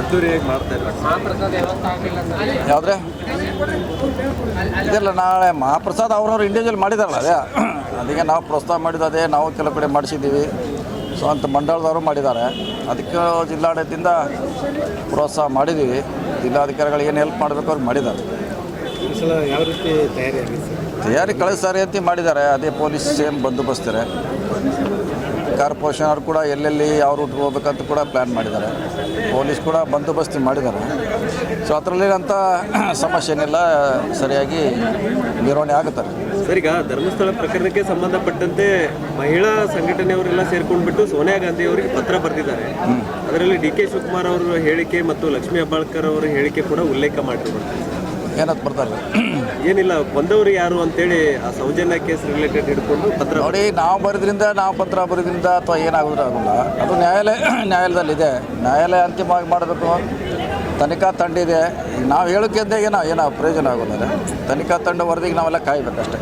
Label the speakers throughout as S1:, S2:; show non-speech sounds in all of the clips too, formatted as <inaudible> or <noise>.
S1: ಅದ್ದೂರಿಯಾಗಿ ಮಾಡ್ತಾ ಇದ್ದಾರೆ.
S2: ಯಾವುದ್ರೆ? ಇದೆಲ್ಲ ನಾಳೆ ಮಹಾಪ್ರಸಾದ್ ಅವ್ರವ್ರು ಇಂಡಿವಿಜುವಲ್ ಮಾಡಿದಾರಲ್ಲ ಅದೇ. ಅದಕ್ಕೆ ನಾವು ಪ್ರೋತ್ಸಾಹ ಮಾಡಿದ ಅದೇ ನಾವು ಕೆಲವು ಕಡೆ ಮಾಡಿಸಿದ್ದೀವಿ. ಸೊ ಅಂತ ಮಂಡಳದವರು ಮಾಡಿದ್ದಾರೆ. ಅದಕ್ಕೆ ಜಿಲ್ಲಾಡಳಿತದಿಂದ ಪ್ರೋತ್ಸಾಹ ಮಾಡಿದ್ದೀವಿ. ಜಿಲ್ಲಾಧಿಕಾರಿಗಳು ಏನು ಹೆಲ್ಪ್ ಮಾಡಬೇಕು ಅವ್ರು ಮಾಡಿದ್ದಾರೆ.
S1: ತಯಾರಿ ಕಳಿಸ್ತಾರೆ
S2: ತಯಾರಿ ಕಳೆದ ಸಾರಿ? ಅಂತ ಮಾಡಿದ್ದಾರೆ. ಅದೇ ಪೊಲೀಸ್ ಸೇಮ್ ಬಂದೋಬಸ್ತಾರೆ ಕಾರ್ಪೊರೇಷನ್ ಅವರು ಕೂಡ ಎಲ್ಲೆಲ್ಲಿ ಯಾವ ರೂಟ್ ಹೋಗ್ಬೇಕಂತ ಕೂಡ ಪ್ಲ್ಯಾನ್ ಮಾಡಿದ್ದಾರೆ. ಪೊಲೀಸ್ ಕೂಡ ಬಂದೋಬಸ್ತಿ ಮಾಡಿದ್ದಾರೆ. ಸೊ ಅದರಲ್ಲಿ ಅಂಥ <clears throat> ಸಮಸ್ಯೆ ಏನಿಲ್ಲ ಸರಿಯಾಗಿ ನಿರ್ವಹಣೆ ಆಗುತ್ತಾರೆ
S1: ಸರ್ ಈಗ ಧರ್ಮಸ್ಥಳ ಪ್ರಕರಣಕ್ಕೆ ಸಂಬಂಧಪಟ್ಟಂತೆ ಮಹಿಳಾ ಸಂಘಟನೆಯವರೆಲ್ಲ ಸೇರ್ಕೊಂಡ್ಬಿಟ್ಟು ಸೋನಿಯಾ ಗಾಂಧಿ ಅವರಿಗೆ ಪತ್ರ ಬರೆದಿದ್ದಾರೆ. ಅದರಲ್ಲಿ ಡಿ ಕೆ ಶಿವಕುಮಾರ್ ಅವರ ಹೇಳಿಕೆ ಮತ್ತು ಲಕ್ಷ್ಮೀ ಹೆಬ್ಬಾಳ್ಕರ್ ಅವರ ಹೇಳಿಕೆ ಕೂಡ ಉಲ್ಲೇಖ ಮಾಡಿರ್ಬೋದು
S2: ಏನಂತ ಬರ್ತಾರೆ
S1: ಏನಿಲ್ಲ ಬಂದವರು ಯಾರು ಅಂತೇಳಿ ಆ ಸೌಜನ್ಯ ಕೇಸ್ ರಿಲೇಟೆಡ್ ಹಿಡ್ಕೊಂಡು ಪತ್ರ
S2: ನೋಡಿ ನಾವು ಬರೆದ್ರಿಂದ ನಾವು ಪತ್ರ ಬರೆದ್ರಿಂದ ಅಥವಾ ಏನಾಗೋದ್ರೂ ಆಗೋಲ್ಲ. ಅದು ನ್ಯಾಯಾಲಯ ನ್ಯಾಯಾಲಯದಲ್ಲಿದೆ. ನ್ಯಾಯಾಲಯ ಅಂತಿಮವಾಗಿ ಮಾಡಬೇಕು. ತನಿಖಾ ತಂಡ ಇದೆ. ನಾವು ಹೇಳೋಕ್ಕಿಂತ ಏನೋ ಏನೋ ಪ್ರಯೋಜನ ಆಗೋಲ್ಲ ತನಿಖಾ ತಂಡ ವರದಿಗೆ ನಾವೆಲ್ಲ ಕಾಯ್ಬೇಕಷ್ಟೇ.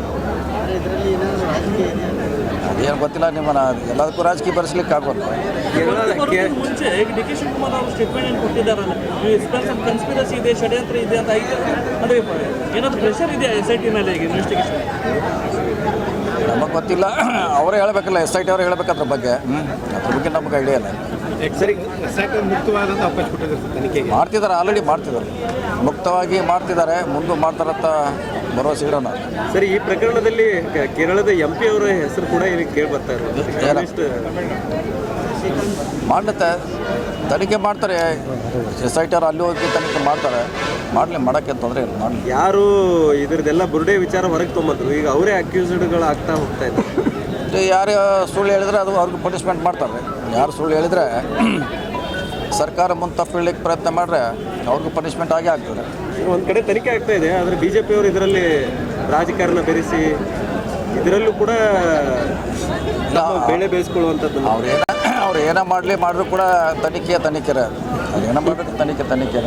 S2: ಅದೇನು ಗೊತ್ತಿಲ್ಲ ನಿಮ್ಮನ್ನ ಎಲ್ಲದಕ್ಕೂ ರಾಜಕೀಯ ಬರೆಸ್ಲಿಕ್ಕೆ
S1: ಕೇ-
S3: ಮುಂಚೆ ಡಿ ಕೆ ಶಿವಕುಮಾರ್ ಅವರು ಸ್ಟೇಟ್ಮೆಂಟ್ ಏನು ಕೊಟ್ಟಿದ್ದಾರಲ್ಲ ಕನ್ಸ್ಪಿರಸಿ ಇದೆ ಷಡ್ಯಂತ್ರ ಇದೆ ಅಂತ ಐತೆ ಅಂದರೆ ಏನಾದ್ರು ಪ್ರೆಷರ್ ಇದೆ ಎಸ್ ಐ ಟಿ ಮೇಲೆ ಈಗ ಇನ್ವೆಸ್ಟಿಗೇಷನ್
S2: ನಮಗೆ ಗೊತ್ತಿಲ್ಲ ಅವರೇ ಹೇಳಬೇಕಲ್ಲ ಎಸ್ ಐ ಟಿ ಅವ್ರು ಹೇಳಬೇಕು ಅದ್ರ ಬಗ್ಗೆ ಅದ್ರ ಬಗ್ಗೆ ನಮ್ಗೆ ಐಡಿಯಾ ಇಲ್ಲ. ಮಾಡ್ತಿದ್ದಾರೆ ಆಲ್ರೆಡಿ ಮಾಡ್ತಿದ್ದಾರೆ. ಮುಕ್ತವಾಗಿ ಮಾಡ್ತಿದ್ದಾರೆ ಮುಂದೆ ಮಾಡ್ತಾರಂತ ಭರವಸೆ ಇಡೋಣ
S1: ಸರಿ ಈ ಪ್ರಕರಣದಲ್ಲಿ ಕೇರಳದ ಎಂ ಪಿ ಅವರ ಹೆಸರು ಕೂಡ ಇಲ್ಲಿ ಕೇಳಿ ಬರ್ತಾ ಇರೋದು.
S2: ಮಾಡುತ್ತೆ ತನಿಖೆ ಮಾಡ್ತಾರೆ. ಎಸ್ ಐ ಟಿ ಆರ್ ಅಲ್ಲಿ ಹೋಗಿ ತನಿಖೆ ಮಾಡ್ತಾರೆ. ಮಾಡಲಿ ಮಾಡೋಕ್ಕೆ ತೊಂದರೆ ಇಲ್ಲ ಮಾಡಲಿ.
S1: ಯಾರು ಇದ್ರದ್ದೆಲ್ಲ ಬುರುಡೆ ವಿಚಾರ ಹೊರಗೆ ತೊಗೊಂಬಂದ್ರು. ಈಗ ಅವರೇ ಅಕ್ಯೂಸ್ಡ್ಗಳು ಆಗ್ತಾ ಹೋಗ್ತಾ ಇದ್ದಾರೆ.
S2: ಯಾರು ಸುಳ್ಳು ಹೇಳಿದ್ರೆ ಅದು ಅವ್ರಿಗೆ ಪನಿಷ್ಮೆಂಟ್ ಮಾಡ್ತಾರೆ. ಯಾರು ಸುಳ್ಳು ಹೇಳಿದ್ರೆ ಸರ್ಕಾರ ಮುಂದೆ ತಪ್ಪು ಹೇಳಲಿಕ್ಕೆ ಪ್ರಯತ್ನ ಮಾಡಿದ್ರೆ ಅವ್ರಿಗೂ ಪನಿಷ್ಮೆಂಟ್ ಆಗೇ ಆಗ್ತದೆ.
S1: ಒಂದ್ ಕಡೆ ತನಿಖೆ ಆಗ್ತಾ ಇದೆ ಆದರೆ ಬಿ ಜೆ ಪಿಯವರು ಇದರಲ್ಲಿ ರಾಜಕಾರಣ ಬೆರೆಸಿ ಇದರಲ್ಲೂ ಕೂಡ ಬೆಳೆ ಬೇಯಿಸ್ಕೊಳ್ಳುವಂಥದ್ದು
S2: ಅವ್ರು ಏನ ಅವ್ರು ಏನೋ ಮಾಡಲಿ ಮಾಡಿದ್ರು ಕೂಡ ತನಿಖೆಯ ತನಿಖೆರ ಅವ್ರು ಏನೋ ಮಾಡಿದ್ರು ತನಿಖೆ ತನಿಖೆರ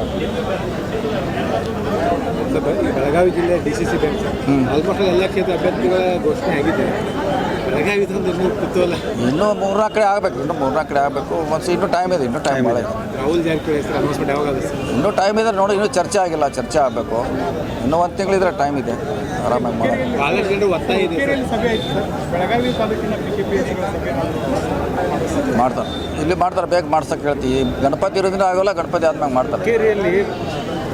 S4: ಬೆಳಗಾವಿ ಜಿಲ್ಲೆ D C C bank almost ಎಲ್ಲ ಕ್ಷೇತ್ರ ಅಭ್ಯರ್ಥಿಗಳ ಘೋಷಣೆ ಆಗಿದೆ. ಇನ್ನೂ ಮೂರು
S2: ನಾಲ್ಕು ಮೂರ್ನಾಲ್ಕು ಕಡೆ ಆಗಬೇಕು ಇನ್ನೂ ಮೂರ್ನಾಲ್ಕು ಕಡೆ ಆಗಬೇಕು. ಒಂದು ಇನ್ನೂ ಟೈಮ್ ಇದೆ ಇನ್ನೂ ಟೈಮ್ ಭಾಳ ಇದೆ.
S4: ರಾಹುಲ್ ಜಾರಕಿಹೊಳಿ ಹೆಸರು ಅನೌನ್ಸ್ಮೆಂಟ್ ಯಾವಾಗ ಆಗುತ್ತೆ ಸರ್?
S2: ಇನ್ನೂ ಟೈಮ್ ಇದೆ ನೋಡಿ ಇನ್ನೂ ಚರ್ಚೆ ಆಗಿಲ್ಲ ಚರ್ಚೆ ಆಗಬೇಕು. ಇನ್ನೂ ಒಂದು ತಿಂಗಳಿದ್ರೆ ಟೈಮ್ ಇದೆ. ಆರಾಮಾಗಿ ಮಾಡೋದು
S4: ಭಾಳಷ್ಟು ಜನರು ಒತ್ತಾಯ ಇದೆ ಸರ್.
S5: ಸಭೆ ಆಯ್ತು ಸರ್. ಬೆಳಗಾವಿ ತಾಲೂಕಿನ ಬಿಜೆಪಿ ಸಭೆ
S2: ಮಾಡ್ತಾರೆ. ಇಲ್ಲಿ ಮಾಡ್ತಾರೆ ಬೇಗ ಮಾಡ್ಸಕ್ಕೆ ಹೇಳ್ತೀವಿ. ಗಣಪತಿ ಇರೋದ್ರಿಂದ ಆಗೋಲ್ಲ ಗಣಪತಿ ಆದ್ಮೇಲೆ ಮಾಡ್ತಾರೆ.
S1: ಹುಕ್ಕೇರಿಯಲ್ಲಿ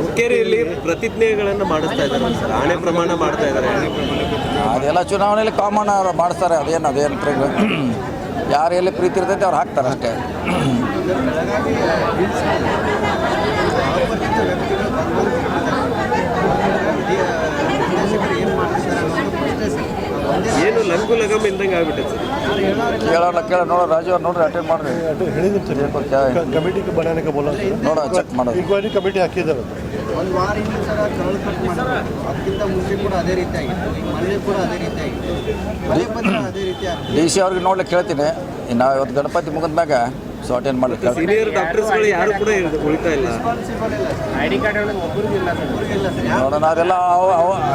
S1: ಹುಕ್ಕೇರಿಯಲ್ಲಿ ಪ್ರತಿಜ್ಞೆಗಳನ್ನು ಮಾಡಿಸ್ತಾ ಇದ್ದಾರೆ. ಸರ್ ಆಣೆ ಪ್ರಮಾಣ ಮಾಡ್ತಾ ಇದ್ದಾರೆ.
S2: ಅದೆಲ್ಲ ಚುನಾವಣೆಯಲ್ಲಿ ಕಾಮನ್ ಮಾಡಿಸ್ತಾರೆ. ಅದೇನು ಅದೇನು ಯಾರು ಎಲ್ಲಿ ಪ್ರೀತಿ ಇರ್ತೈತೆ ಅವ್ರು ಹಾಕ್ತಾರೆ ಅಷ್ಟೇ. ಕೇಳೋಣ ಕೇಳ ನೋಡೋ ನೋಡ್ರಿ ಅಟೆಂಡ್ ಮಾಡ್ರಿ.
S6: ಸರ್. ಕಮಿಟಿಗೆ
S2: ನೋಡ ಚೆಕ್ ಮಾಡೋದು
S6: ಕಮಿಟಿ ಹಾಕಿದ್ದಾರೆ.
S7: ಒಂದು
S2: ಡಿ ಸಿ ಅವ್ರಿಗೆ ನೋಡ್ಲಿಕ್ಕೆ ಕೇಳ್ತೀನಿ. ನಾವು ಇವತ್ತು ಗಣಪತಿ ಮುಗಿದ್ಮ್ಯಾಗ ಸೊ ಅಟೆಂಡ್ ಮಾಡ್ಲಿಕ್ಕೆ
S1: ಡಾಕ್ಟರ್ಸ್ಗಳು ಯಾರು ಕೂಡ ಉಳಿತಾ ಇಲ್ಲ.
S2: ನೋಡೋಣ ಅದೆಲ್ಲ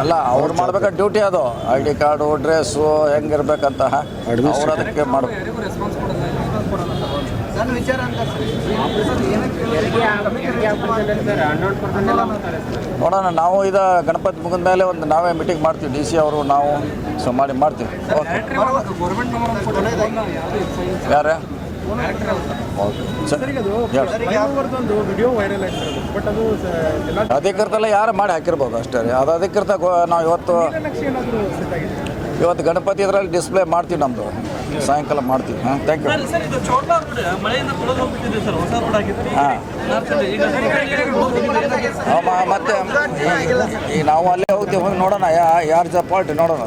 S2: ಅಲ್ಲ ಅವ್ರು ಮಾಡ್ಬೇಕಾದ್ರೆ ಡ್ಯೂಟಿ ಅದು? ಐ ಡಿ ಕಾರ್ಡು ಡ್ರೆಸ್ಸು ಹೆಂಗಿರ್ಬೇಕಂತ ಅವ್ರು ಅದಕ್ಕೆ ಮಾಡಬೇಕು
S7: ನನ್ನ ವಿಚಾರ ಅಂತ
S2: ನೋಡೋಣ ನಾವು ಇದ ಗಣಪತಿ ಮುಗಿದ ಮೇಲೆ ಒಂದು ನಾವೇ ಮೀಟಿಂಗ್ ಮಾಡ್ತೀವಿ ಡಿ ಸಿ ಅವರು ನಾವು ಸೊ ಮಾಡಿ ಮಾಡ್ತೀವಿ. ಓಕೆ ಯಾರು? ಓಕೆ ಸರಿ ಹೇಳಿ
S5: ಒಂದು ವಿಡಿಯೋ ವೈರಲ್ ಆಯ್ತು ಬಟ್ ಅದು ಎಲ್ಲ
S2: ಅಧಿಕೃತ ಯಾರು ಮಾಡಿ ಹಾಕಿರ್ಬೋದು ಅಷ್ಟೇ ರೀ. ಅದು ಅಧಿಕೃತ ನಾವು ಇವತ್ತು ಇವತ್ತು ಗಣಪತಿ ಇದರಲ್ಲಿ ಡಿಸ್ಪ್ಲೇ ಮಾಡ್ತೀವಿ ನಮ್ಮದು ಸಾಯಂಕಾಲ ಮಾಡ್ತೀವಿ. ಹಾಂ ಥ್ಯಾಂಕ್ ಯು ಹಾಂ.
S3: ಈಗ
S2: ಮತ್ತೆ ಈ ನಾವು ಅಲ್ಲೇ ಹೋಗ್ತೀವಿ. ಹೋಗಿ ನೋಡೋಣ. ಯಾ ಯಾರು ಜಪಾಲ್ಟಿ ನೋಡೋಣ.